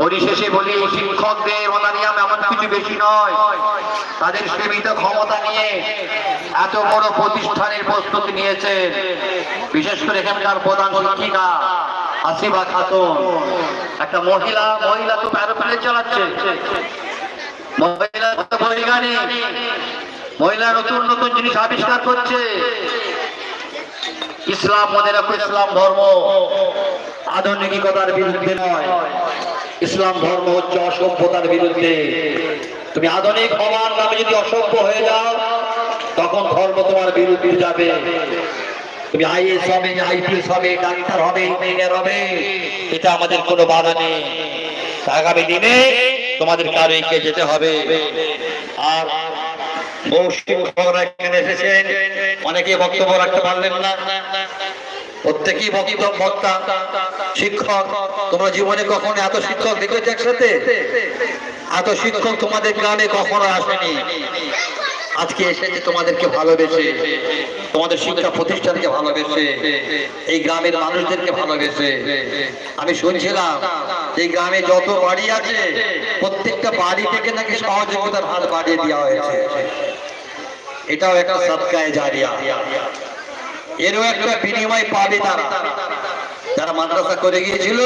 পরিশেষে বলি, শিক্ষকদের অনানিয়াম এমন কিছু বেশি নয়। তাদের সীমিত ক্ষমতা নিয়ে এত বড় প্রতিষ্ঠানের প্রস্তুতি নিয়েছেন। বিশেষ করে এখানকার প্রধান শিক্ষিকা আসিবা খাতুন। একটা মহিলা মহিলা তো প্যারোপ্লেন চালাচ্ছে। মহিলা মহিলা নতুন নতুন জিনিস আবিষ্কার করছে। ইসলাম মনে রাখো ইসলাম ধর্ম? আধুনিকতার বিরুদ্ধে নয়। ইসলাম ধর্ম হচ্ছে অসভ্যতার বিরুদ্ধে। তুমি আধুনিক হওয়ার নামে যদি অসভ্য হয়ে যাও, তখন ধর্ম তোমার বিরুদ্ধে যাবে। তুমি আইএস হবে, আইপিএস হবে, ডাক্তার হবে, ইঞ্জিনিয়ার হবে, এটা আমাদের কোনো বাধা নেই। আগামী দিনে তোমাদের কারও এগিয়ে যেতে হবে। আর বহু শিক্ষকরা এখানে এসেছেন অনেকে বক্তব্য রাখতে পারলেন না। প্রত্যেকেই বক্তব্য, বক্তা, শিক্ষক, তোমরা জীবনে কখনো এত শিক্ষক দেখেছ একসাথে? এত শিক্ষক তোমাদের গ্রামে কখনো আসেনি? আজকে এসেছে তোমাদেরকে ভালোবেসে, তোমাদের শিক্ষা প্রতিষ্ঠানকে ভালোবেসে, এই গ্রামের মানুষদেরকে ভালোবেসে, আমি শুনছিলাম এই গ্রামে যত বাড়ি আছে, প্রত্যেকটা বাড়ি থেকে নাকি সহযোগিতার হাত বাড়িয়ে দেওয়া হয়েছে। এটাও একটা সৎকায় জারিয়া। এরও একটা বিনিময় পাবে তারা যারা মাদ্রাসা করে গিয়েছিল,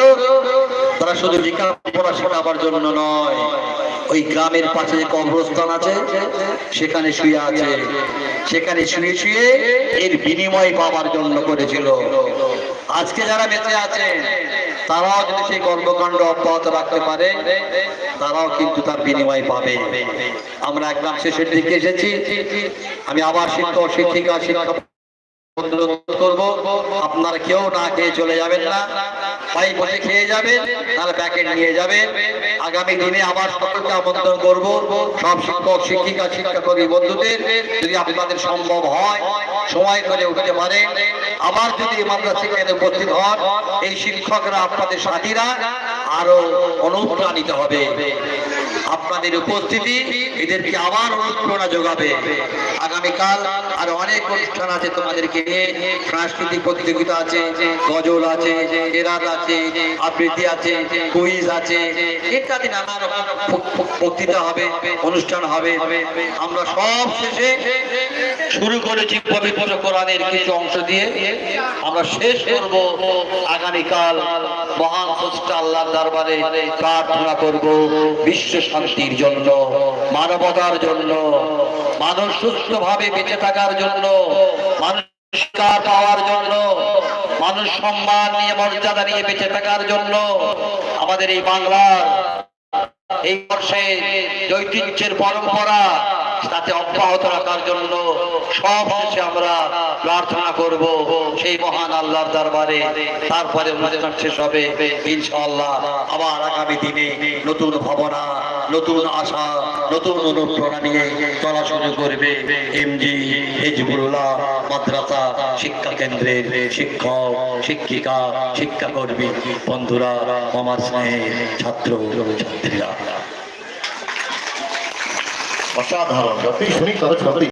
তারা শুধু লেখাপড়া শেখাবার জন্য নয়, ওই গ্রামের পাশে যে কবরস্থান আছে, সেখানে শুয়ে আছে। সেখানে শুয়ে শুয়ে এর বিনিময় পাবার জন্য করেছিল। আজকে যারা বেঁচে আছে, তারাও যদি সেই কর্মকাণ্ড অব্যাহত রাখতে পারে, তারাও কিন্তু তার বিনিময় পাবে। আমরা একদম শেষের দিকে এসেছি। আমি আবার শিক্ষক শিক্ষিকা শিক্ষক আপনার করব, আপনারা কেউ না খেয়ে চলে যাবেন না। ভাই খেয়ে যাবেন তার প্যাকেট নিয়ে যাবেন। আগামী দিনে আবার সকলকে আমন্ত্রণ করব। সব শিক্ষক, শিক্ষিকা, শিক্ষাকর্মী বন্ধুদের, যদি আপনাদের সম্ভব হয়, সময় করে উঠতে পারেন আবার যদি মাদ্রাসা এখানে উপস্থিত হন, এই শিক্ষকরা আপনাদের সাথীরা আরও অনুপ্রাণিত হবে। আপনাদের উপস্থিতি এদেরকে আবার অনুপ্রেরণা যোগাবে। আগামীকাল আর অনেক অনুষ্ঠান আছে তোমাদেরকে নিয়ে। সাংস্কৃতিক প্রতিযোগিতা আছে, গজল আছে এরাত আছে, আবৃত্তি আছে, কুইজ আছে। ইত্যাদি নানা রকম বক্তৃতা হবে, অনুষ্ঠান হবে। আমরা সব শেষে শুরু করেছি পবিত্র কোরআনের কিছু অংশ দিয়ে। আমরা শেষ করব আগামীকাল মহান আল্লাহর দরবারে প্রার্থনা করব। বিশ্ব শান্তির জন্য, মানবতার জন্য, মানুষ সুস্থভাবে বেঁচে থাকার জন্য মানুষ পাওয়ার জন্য, মানুষ সম্মান নিয়ে মর্যাদা নিয়ে বেঁচে থাকার জন্য আমাদের এই বাংলার এই বর্ষে ঐতিহ্যের পরম্পরা তাতে অব্যাহত রাখার জন্য সব শেষে আমরা প্রার্থনা করব সেই মহান আল্লাহর দরবারে। তারপরে অনুষ্ঠান শেষ হবে, ইনশাআল্লাহ। আবার আগামী দিনে নতুন ভাবনা, নতুন আশা, নতুন অনুপ্রেরণা নিয়ে চলা শুরু করবে এমজি হিজবুল্লাহ মাদ্রাসা শিক্ষা কেন্দ্রের শিক্ষক, শিক্ষিকা, শিক্ষাকর্মী। বন্ধুরা, আমার স্নেহের ছাত্র ছাত্রীরা। অসাধারণ যতই শুনি তত সবারই